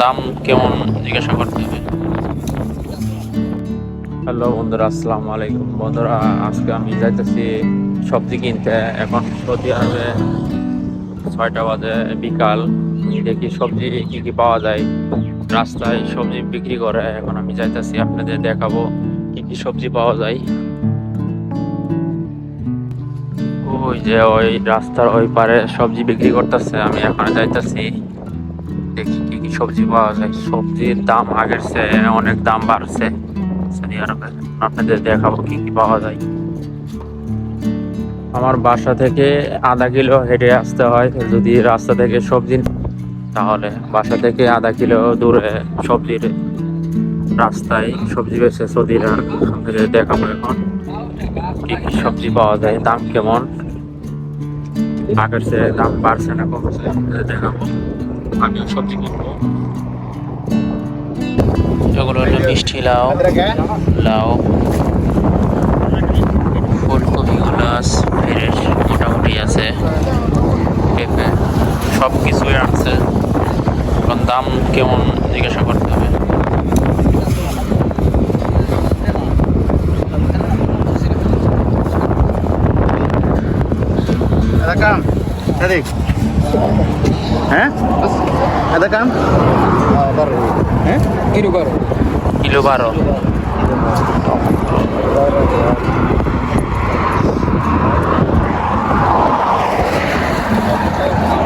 দাম কেমন, জিজ্ঞাসা করতে হবে। হ্যালো বন্ধুরা, আসসালামু আলাইকুম। বন্ধুরা, আজকে আমি যাইতেছি সবজি কিনতে। এখন সৌদি আরবে ছয়টা বাজে, বিকাল। দেখি সবজি কি কি পাওয়া যায়। রাস্তায় সবজি বিক্রি করে। এখন আমি যাইতেছি আপনাদের দেখাবো কি কি সবজি পাওয়া যায়। ওই যে ওই রাস্তার ওই পারে সবজি বিক্রি করতেছে। আমি এখন যাইতেছি। দেখি কি কি সবজি পাওয়া যায়? সবজির দাম আগের চেয়ে অনেক দাম বাড়ছে। সৌদি আরবে আপনাদের দেখাবো কি কি পাওয়া যায়। আমার বাসা থেকে আধা কিলো হেঁটে আসতে হয়। যদি রাস্তা থেকে সবজি তাহলে বাসা থেকে আধা কিলো দূরে সবজির রাস্তায় সবজি বেছে সৌদিরা আপনাদের দেখাবো এখন। কি কি সবজি পাওয়া যায়, দাম কেমন? আগের চেয়ে দাম বাড়ছে না, কমছে দেখাবো। আমিও সবজি কিনবো এগুলো হলো মিষ্টি লাউ। লাউ ফুলকপি ফুলকপিগুলো ফ্রেশ মোটামুটি আছে। পেঁপে সব কিছুই আছে। এখন দাম কেমন জিজ্ঞাসা করতে হবে। কাম সাদিক হ্যাঁ এটা কাম হ্যাঁ কিলো বারো কিলো বারো